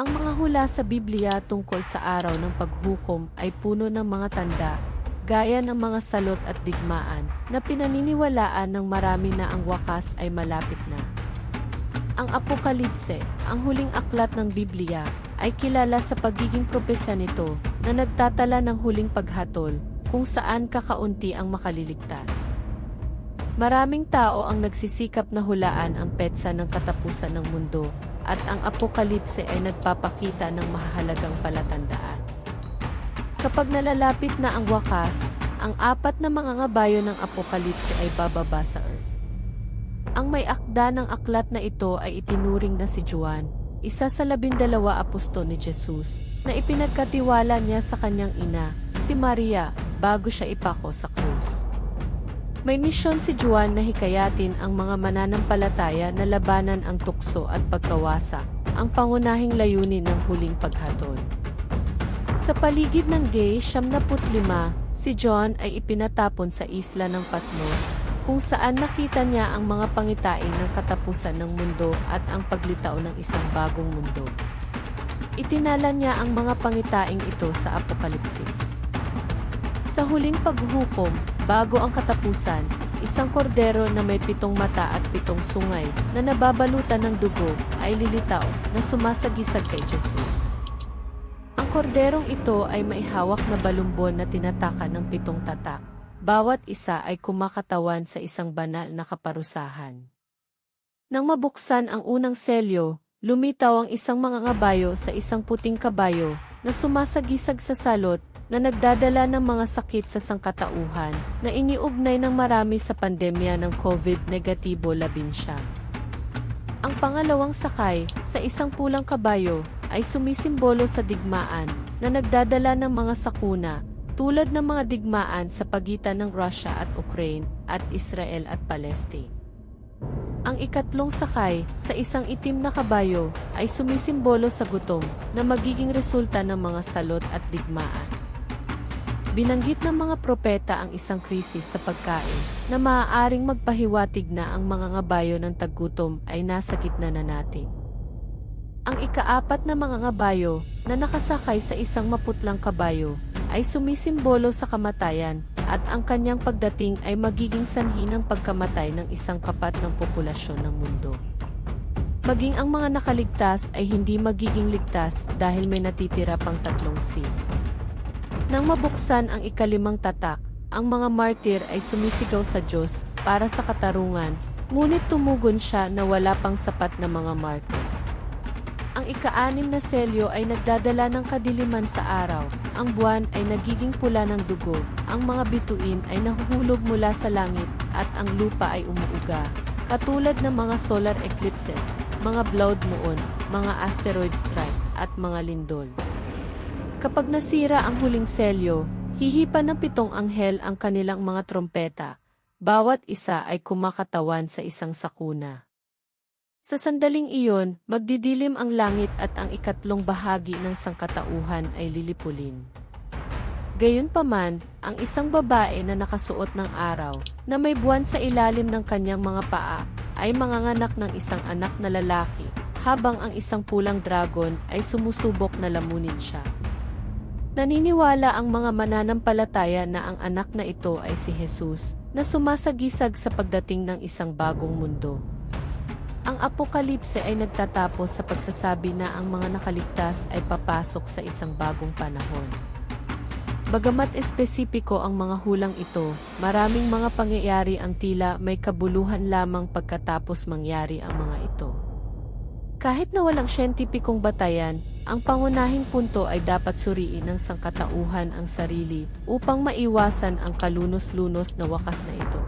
Ang mga hula sa Biblia tungkol sa araw ng paghukom ay puno ng mga tanda, gaya ng mga salot at digmaan, na pinaniniwalaan ng marami na ang wakas ay malapit na. Ang Apokalipse, ang huling aklat ng Biblia, ay kilala sa pagiging propesya nito na nagtatala ng huling paghatol kung saan kakaunti ang makaliligtas. Maraming tao ang nagsisikap na hulaan ang petsa ng katapusan ng mundo at ang apokalipse ay nagpapakita ng mahalagang palatandaan. Kapag nalalapit na ang wakas, ang apat na mga ngabayo ng apokalipse ay bababa sa earth. Ang may akda ng aklat na ito ay itinuring na si Juan, isa sa labindalawa apostol ni Jesus, na ipinagkatiwala niya sa kanyang ina, si Maria, bago siya ipako sa krus. May misyon si Juan na hikayatin ang mga mananampalataya na labanan ang tukso at pagkawasa, ang pangunahing layunin ng huling paghatol. Sa paligid ng Gay 75, si John ay ipinatapon sa isla ng Patmos, kung saan nakita niya ang mga pangitain ng katapusan ng mundo at ang paglitaw ng isang bagong mundo. Itinala niya ang mga pangitaing ito sa Apokalipsis. Sa huling paghuhukom, bago ang katapusan, isang kordero na may pitong mata at pitong sungay na nababalutan ng dugo ay lilitaw na sumasagisag kay Jesus. Ang korderong ito ay may hawak na balumbon na tinatakan ng pitong tatak. Bawat isa ay kumakatawan sa isang banal na kaparusahan. Nang mabuksan ang unang selyo, lumitaw ang isang mga ngabayo sa isang puting kabayo na sumasagisag sa salot na nagdadala ng mga sakit sa sangkatauhan na iniugnay ng marami sa pandemya ng COVID-19. Ang pangalawang sakay sa isang pulang kabayo ay sumisimbolo sa digmaan na nagdadala ng mga sakuna tulad ng mga digmaan sa pagitan ng Russia at Ukraine at Israel at Palestine. Ang ikatlong sakay sa isang itim na kabayo ay sumisimbolo sa gutom na magiging resulta ng mga salot at digmaan. Binanggit ng mga propeta ang isang krisis sa pagkain na maaaring magpahiwatig na ang mga ngabayo ng taggutom ay nasa gitna na natin. Ang ikaapat na mga ngabayo na nakasakay sa isang maputlang kabayo ay sumisimbolo sa kamatayan at ang kanyang pagdating ay magiging sanhi ng pagkamatay ng isang kapat ng populasyon ng mundo. Maging ang mga nakaligtas ay hindi magiging ligtas dahil may natitira pang tatlong sin. Nang mabuksan ang ikalimang tatak, ang mga martir ay sumisigaw sa Diyos para sa katarungan, ngunit tumugon siya na wala pang sapat na mga martir. Ang ikaanim na selyo ay nagdadala ng kadiliman sa araw, ang buwan ay nagiging pula ng dugo, ang mga bituin ay nahuhulog mula sa langit, at ang lupa ay umuuga. Katulad ng mga solar eclipses, mga blood moon, mga asteroid strike, at mga lindol. Kapag nasira ang huling selyo, hihipan ng pitong anghel ang kanilang mga trompeta. Bawat isa ay kumakatawan sa isang sakuna. Sa sandaling iyon, magdidilim ang langit at ang ikatlong bahagi ng sangkatauhan ay lilipulin. Gayunpaman, ang isang babae na nakasuot ng araw, na may buwan sa ilalim ng kanyang mga paa, ay manganganak ng isang anak na lalaki, habang ang isang pulang dragon ay sumusubok na lamunin siya. Naniniwala ang mga mananampalataya na ang anak na ito ay si Jesus, na sumasagisag sa pagdating ng isang bagong mundo. Ang apokalipse ay nagtatapos sa pagsasabi na ang mga nakaligtas ay papasok sa isang bagong panahon. Bagamat espesipiko ang mga hulang ito, maraming mga pangyayari ang tila may kabuluhan lamang pagkatapos mangyari ang mga ito. Kahit na walang siyentipikong batayan, ang pangunahing punto ay dapat suriin ng sangkatauhan ang sarili upang maiwasan ang kalunos-lunos na wakas na ito.